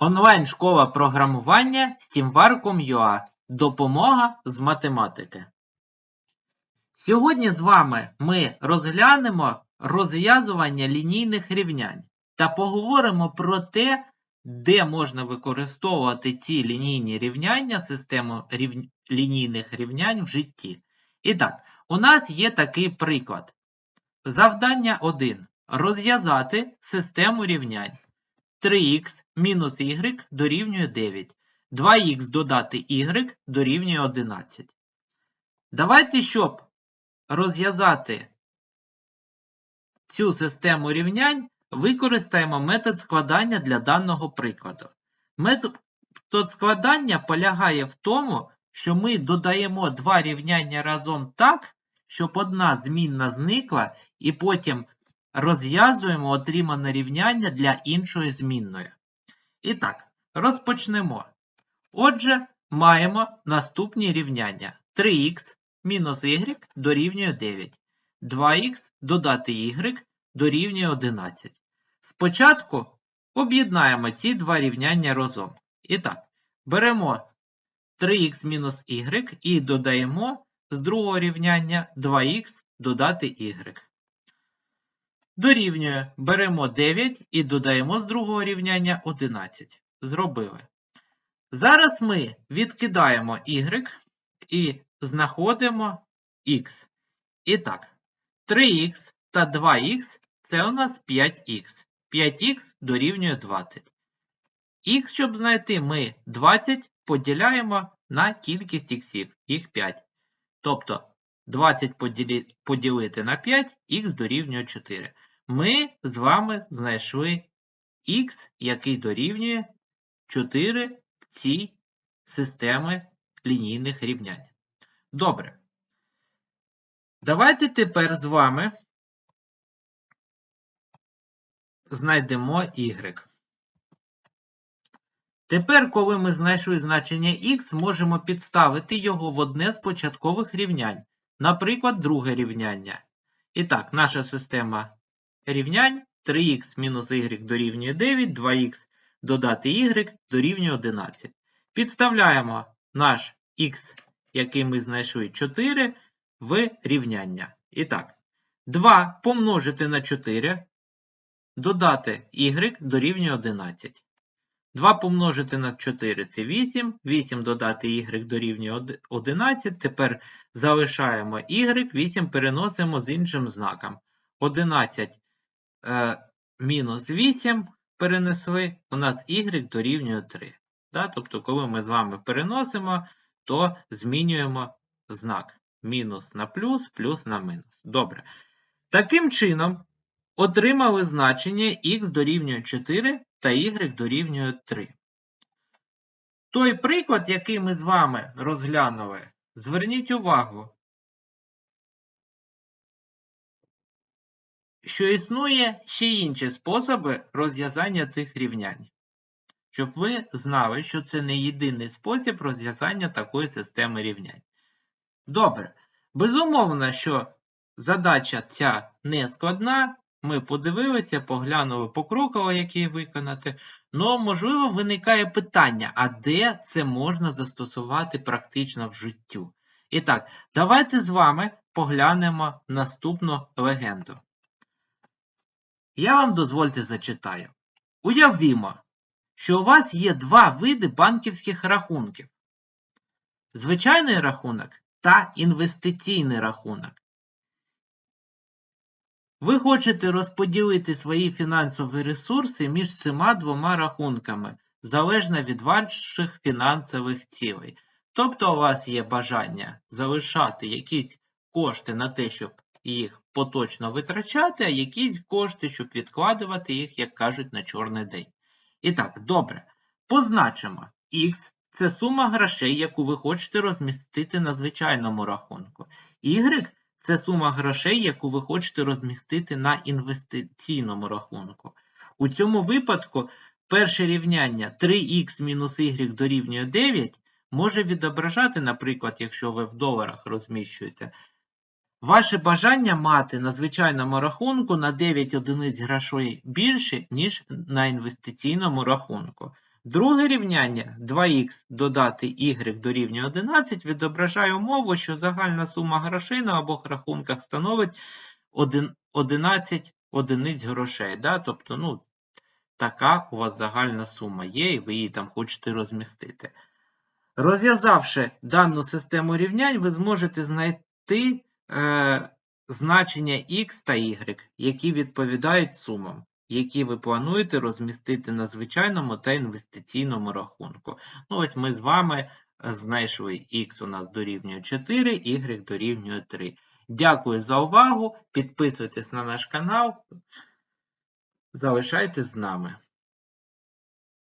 Онлайн-школа програмування SteamWar.com.ua Допомога з математики. Сьогодні з вами ми розглянемо розв'язування лінійних рівнянь та поговоримо про те, де можна використовувати ці лінійні рівняння, систему рів... лінійних рівнянь в житті. І так, у нас є такий приклад. Завдання 1. Розв'язати систему рівнянь. 3х мінус y дорівнює 9. 2х додати y дорівнює 11. Давайте, щоб розв'язати цю систему рівнянь, використаємо метод складання для даного прикладу. Метод складання полягає в тому, що ми додаємо два рівняння разом так, щоб одна змінна зникла, і потім розв'язуємо отримане рівняння для іншої змінної. І так, розпочнемо. Отже, маємо наступні рівняння. 3х мінус y дорівнює 9. 2х додати y дорівнює 11. Спочатку об'єднаємо ці два рівняння разом. І так, беремо 3х мінус y і додаємо з другого рівняння 2х додати y. Дорівнює, беремо 9 і додаємо з другого рівняння 11. Зробили. Зараз ми відкидаємо y і знаходимо x. І так, 3х та 2х це у нас 5х. 5х дорівнює 20. Х, щоб знайти, ми 20 поділяємо на кількість іксів, їх 5. Тобто 20 поділити на 5, х дорівнює 4 ми з вами знайшли х, який дорівнює 4 в цій системі лінійних рівнянь. Добре. Давайте тепер з вами знайдемо y. Тепер, коли ми знайшли значення х, можемо підставити його в одне з початкових рівнянь, наприклад, друге рівняння. І так, наша система рівнянь 3х мінус y дорівнює 9, 2х додати y дорівнює 11. Підставляємо наш х, який ми знайшли 4, в рівняння. І так, 2 помножити на 4, додати y дорівнює 11. 2 помножити на 4 це 8, 8 додати y дорівнює 11. Тепер залишаємо y, 8 переносимо з іншим знаком. 11 е, мінус 8 перенесли, у нас y дорівнює 3. Да? Тобто, коли ми з вами переносимо, то змінюємо знак мінус на плюс, плюс на мінус. Добре. Таким чином, отримали значення х дорівнює 4 та y дорівнює 3. Той приклад, який ми з вами розглянули, зверніть увагу, що існує ще інші способи розв'язання цих рівнянь. Щоб ви знали, що це не єдиний спосіб розв'язання такої системи рівнянь. Добре. Безумовно, що задача ця не складна. Ми подивилися, поглянули покроково, як її виконати. Ну, можливо, виникає питання, а де це можна застосувати практично в життю? І так, давайте з вами поглянемо наступну легенду. Я вам дозвольте зачитаю. Уявімо, що у вас є два види банківських рахунків: звичайний рахунок та інвестиційний рахунок. Ви хочете розподілити свої фінансові ресурси між цими двома рахунками, залежно від ваших фінансових цілей. Тобто, у вас є бажання залишати якісь кошти на те, щоб їх поточно витрачати, а якісь кошти, щоб відкладувати їх, як кажуть, на чорний день. І так, добре. Позначимо X це сума грошей, яку ви хочете розмістити на звичайному рахунку. Y це сума грошей, яку ви хочете розмістити на інвестиційному рахунку. У цьому випадку перше рівняння 3х мінус y дорівнює 9 може відображати, наприклад, якщо ви в доларах розміщуєте, Ваше бажання мати на звичайному рахунку на 9 одиниць грошей більше, ніж на інвестиційному рахунку. Друге рівняння 2х додати y дорівнює 11 відображає умову, що загальна сума грошей на обох рахунках становить 11 одиниць грошей. Да? Тобто, ну, така у вас загальна сума є, і ви її там хочете розмістити. Розв'язавши дану систему рівнянь, ви зможете знайти е, значення x та y, які відповідають сумам, які ви плануєте розмістити на звичайному та інвестиційному рахунку. Ну, ось ми з вами е, знайшли x у нас дорівнює 4, y дорівнює 3. Дякую за увагу. Підписуйтесь на наш канал. Залишайтесь з нами.